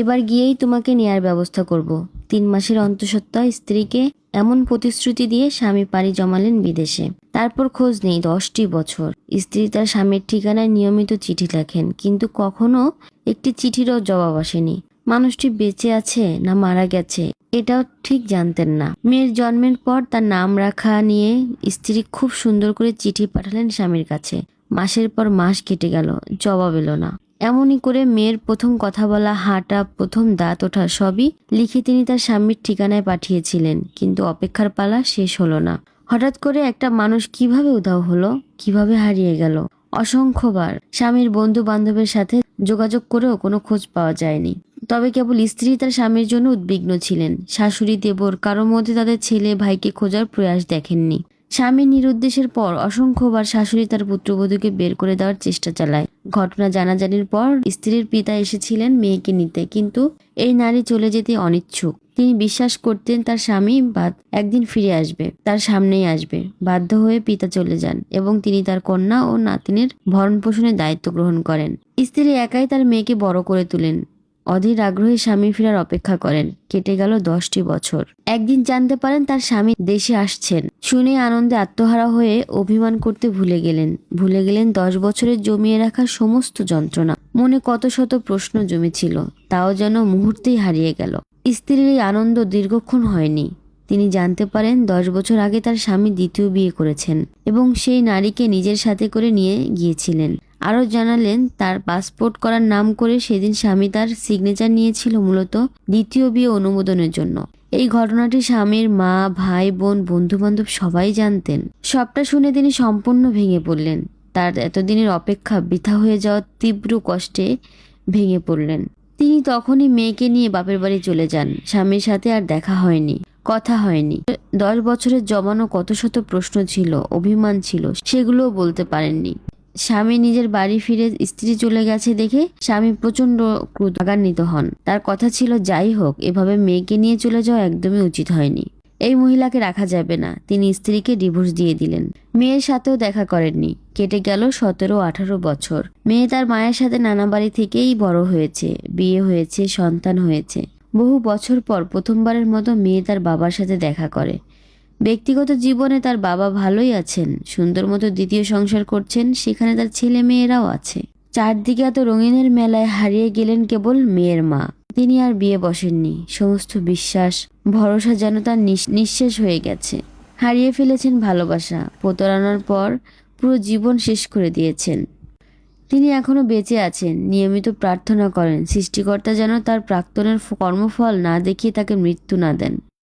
এবার গিয়েই তোমাকে নেয়ার ব্যবস্থা করব। তিন মাসের অন্তঃসত্ত্বা স্ত্রীকে এমন প্রতিশ্রুতি দিয়ে স্বামী পাড়ি জমালেন বিদেশে। তারপর খোঁজ নেই, দশটি বছর। স্ত্রী তার স্বামীর ঠিকানায় নিয়মিত চিঠি লেখেন, কিন্তু কখনো একটি চিঠিরও জবাব আসেনি। মানুষটি বেঁচে আছে না মারা গেছে, এটাও ঠিক জানতেন না। মেয়ের জন্মের পর তার নাম রাখা নিয়ে স্ত্রী খুব সুন্দর করে চিঠি পাঠালেন স্বামীর কাছে। মাসের পর মাস কেটে গেল, জবাব এলো না। এমনই করে মেয়ের প্রথম কথা বলা, হাঁটা, প্রথম দাঁত ওঠা সবই লিখে তিনি তার স্বামীর ঠিকানায় পাঠিয়েছিলেন। কিন্তু অপেক্ষার পালা শেষ হলো না। হঠাৎ করে একটা মানুষ কীভাবে উধাও হলো, কীভাবে হারিয়ে গেল? অসংখ্যবার স্বামীর বন্ধু বান্ধবের সাথে যোগাযোগ করেও কোনো খোঁজ পাওয়া যায়নি। তবে কেবল স্ত্রী তার স্বামীর জন্য উদ্বিগ্ন ছিলেন। শাশুড়ি দেবর কারোর মধ্যে তাদের ছেলে ভাইকে খোঁজার প্রয়াস দেখেননি। স্বামীর নিরুদ্দেশের পর অসংখ্যবার শাশুড়ি তার পুত্রবধূকে বের করে দেওয়ার চেষ্টা চালায়। ঘটনা জানাজানির পর স্ত্রীর পিতা এসেছিলেন মেয়েকে নিতে, কিন্তু এই নারী চলে যেতে অনিচ্ছুক। তিনি বিশ্বাস করতেন তার স্বামী বা একদিন ফিরে আসবে, তার সামনেই আসবে, বাধ্য হয়ে পিতা চলে যান এবং তিনি তার কন্যা ও নাতিনের ভরণ পোষণের দায়িত্ব গ্রহণ করেন। স্ত্রী একাই তার মেয়েকে বড় করে তুলেন। অধীর আগ্রহে স্বামী ফেরার অপেক্ষা করেন। কেটে গেল দশটি বছর। একদিন জানতে পারেন, তার স্বামী দেশে আসছেন। শুনে আনন্দে আত্মহারা হয়ে অভিমান করতে ভুলে গেলেন। ভুলে গেলেন দশ বছরের জমিয়ে রাখা সমস্ত যন্ত্রণা। মনে কত শত প্রশ্ন জমেছিল, তাও যেন মুহূর্তেই হারিয়ে গেল। স্ত্রীর এই আনন্দ দীর্ঘক্ষণ হয়নি। তিনি জানতে পারেন, দশ বছর আগে তার স্বামী দ্বিতীয় বিয়ে করেছেন এবং সেই নারীকে নিজের সাথে করে নিয়ে গিয়েছিলেন। আরও জানালেন, তার পাসপোর্ট করার নাম করে সেদিন স্বামী তার সিগনেচার নিয়েছিল মূলত দ্বিতীয় বিয়ে অনুমোদনের জন্য। এই ঘটনাটি স্বামীর মা, ভাই, বোন বন্ধু বান্ধব সবাই জানতেন। সবটা শুনে তিনি সম্পূর্ণ ভেঙে পড়লেন। তার এতদিনের অপেক্ষা বৃথা হয়ে যাওয়ার তীব্র কষ্টে ভেঙে পড়লেন। তিনি তখনই মেয়েকে নিয়ে বাপের বাড়ি চলে যান। স্বামীর সাথে আর দেখা হয়নি, কথা হয়নি। দশ বছরের জমানো কত শত প্রশ্ন ছিল, অভিমান ছিল, সেগুলোও বলতে পারেননি। স্বামী নিজের বাড়ি ফিরে স্ত্রী চলে গেছে দেখে স্বামী প্রচণ্ড ক্রোধান্বিত হন। তার কথা ছিল, যাই হোক, এভাবে মেয়েকে নিয়ে চলে যাওয়া একদমই উচিত হয়নি। এই মহিলাকে রাখা যাবে না। তিনি স্ত্রীকে ডিভোর্স দিয়ে দিলেন। মেয়ের সাথেও দেখা করেননি। কেটে গেল সতেরো আঠারো বছর। মেয়ে তার মায়ের সাথে নানা বাড়ি থেকেই বড় হয়েছে, বিয়ে হয়েছে, সন্তান হয়েছে। বহু বছর পর প্রথমবারের মতো মেয়ে তার বাবার সাথে দেখা করে। ব্যক্তিগত জীবনে তার বাবা ভালোই আছেন, সুন্দর মতো দ্বিতীয় সংসার করছেন, সেখানে তার ছেলে মেয়েরাও আছে। চারদিকে এত রঙিনের মেলায় হারিয়ে গেলেন কেবল মেয়ের মা। তিনি আর বিয়ে বসেননি, সমস্ত বিশ্বাস, ভরসা যেন তার নিঃশেষ হয়ে গেছে। হারিয়ে ফেলেছেন ভালোবাসা, প্রতারণার পর পুরো জীবন শেষ করে দিয়েছেন। তিনি এখনও বেঁচে আছেন, নিয়মিত প্রার্থনা করেন, সৃষ্টিকর্তা যেন তার প্রাক্তনের কর্মফল না দেখিয়ে তাকে মৃত্যু না দেন।